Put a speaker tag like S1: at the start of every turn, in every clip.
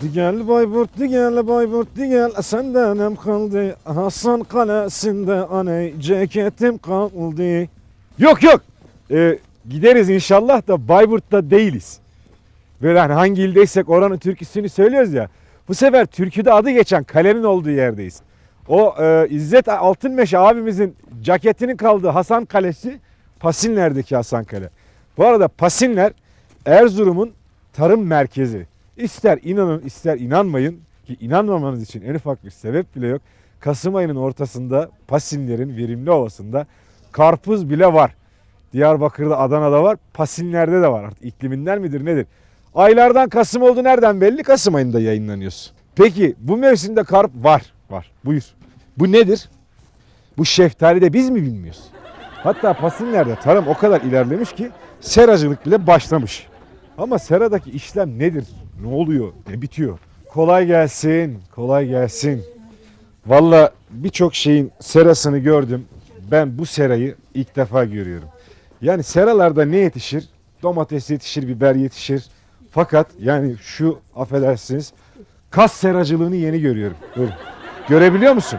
S1: Gel Bayburtlu gel Bayburtlu gel senden hem kaldı Hasan kalesinde aney ceketim kaldı Yok yok Ee, gideriz inşallah da Bayburt'ta değiliz. Böyle hani hangi ildeysek oranın türküsünü söylüyoruz ya. Bu sefer türküde adı geçen kalenin olduğu yerdeyiz. O e, İzzet Altınmeşe abimizin ceketinin kaldığı Hasan Kalesi Pasinler'deki Hasan Kale. Bu arada Pasinler Erzurum'un tarım merkezi. İster inanın ister inanmayın ki inanmamanız için en ufak bir sebep bile yok. Kasım ayının ortasında Pasinler'in verimli ovasında karpuz bile var. Diyarbakır'da Adana'da var. Pasinler'de de var. Artık ikliminden midir nedir? Aylardan Kasım oldu nereden belli? Kasım ayında yayınlanıyorsun. Peki bu mevsimde karp var. Var. Buyur. Bu nedir? Bu şeftali de biz mi bilmiyoruz? Hatta Pasinler'de tarım o kadar ilerlemiş ki seracılık bile başlamış. Ama seradaki işlem nedir? Ne oluyor? Ne bitiyor? Kolay gelsin. Kolay gelsin. Valla birçok şeyin serasını gördüm. Ben bu serayı ilk defa görüyorum. Yani seralarda ne yetişir? Domates yetişir, biber yetişir. Fakat yani şu affedersiniz kas seracılığını yeni görüyorum. Böyle. Görebiliyor musun?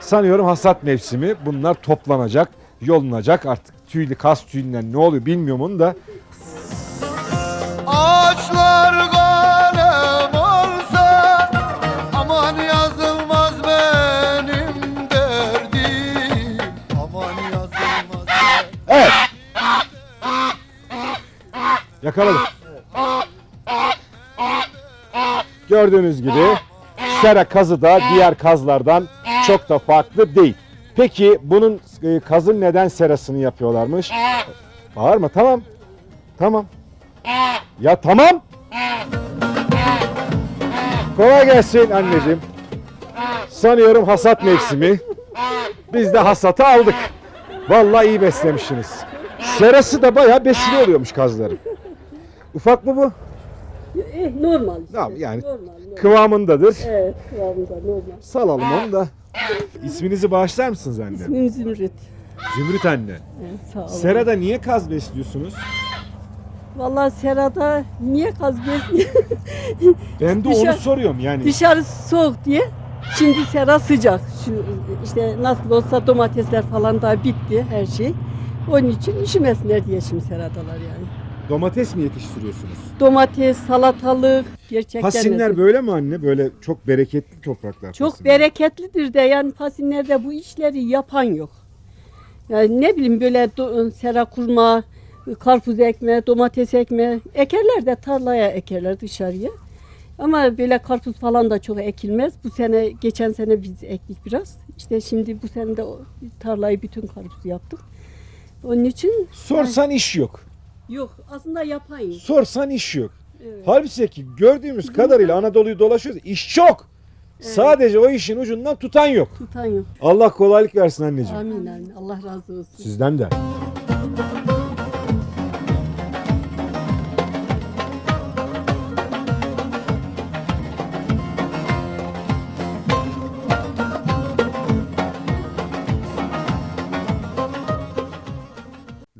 S1: Sanıyorum hasat mevsimi. Bunlar toplanacak, yolunacak artık. Tüylü kas tüyünden ne oluyor bilmiyorum onu da.
S2: Ağaçlar kalem olsa Aman yazılmaz benim derdim Aman yazılmaz
S1: Evet. Yakaladım. Gördüğünüz gibi sera kazı da diğer kazlardan çok da farklı değil. Peki bunun e, kazın neden serasını yapıyorlarmış? Bağırma tamam. Tamam. Ya tamam. Kolay gelsin anneciğim. Sanıyorum hasat mevsimi. Biz de hasatı aldık. Vallahi iyi beslemişsiniz. Serası da bayağı besili oluyormuş kazların. Ufak mı bu?
S3: Eh, normal. işte.
S1: Tamam, yani
S3: normal, normal.
S1: Kıvamındadır.
S3: Evet, kıvamında normal.
S1: Salalım onu da. İsminizi bağışlar mısınız anne?
S3: İsmim Zümrüt.
S1: Zümrüt anne.
S3: Evet, sağ olun.
S1: Serada niye kaz besliyorsunuz?
S3: Vallahi serada niye kaz besliyor?
S1: Ben de onu
S3: Dışarı-
S1: soruyorum yani.
S3: Dışarı soğuk diye. Şimdi sera sıcak. Şu işte nasıl olsa domatesler falan da bitti her şey. Onun için üşümesinler diye şimdi seradalar yani.
S1: Domates mi yetiştiriyorsunuz?
S3: Domates, salatalık gerçekten
S1: Pasinler böyle mi anne? Böyle çok bereketli topraklar.
S3: Çok
S1: pasinler.
S3: bereketlidir de yani pasinlerde bu işleri yapan yok. Yani ne bileyim böyle do- sera kurma, karpuz ekme, domates ekme, ekerler de tarlaya ekerler dışarıya. Ama böyle karpuz falan da çok ekilmez. Bu sene, geçen sene biz ektik biraz. İşte şimdi bu sene de tarlayı bütün karpuz yaptık. Onun için
S1: Sorsan iş yok.
S3: yok aslında yapan yok.
S1: Sorsan iş yok.
S3: Evet.
S1: Halbuki ki gördüğümüz kadarıyla Anadolu'yu dolaşıyoruz. İş çok. Sadece o işin ucundan tutan yok.
S3: Tutan yok.
S1: Allah kolaylık versin anneciğim.
S3: Amin amin. Allah razı olsun.
S1: Sizden de.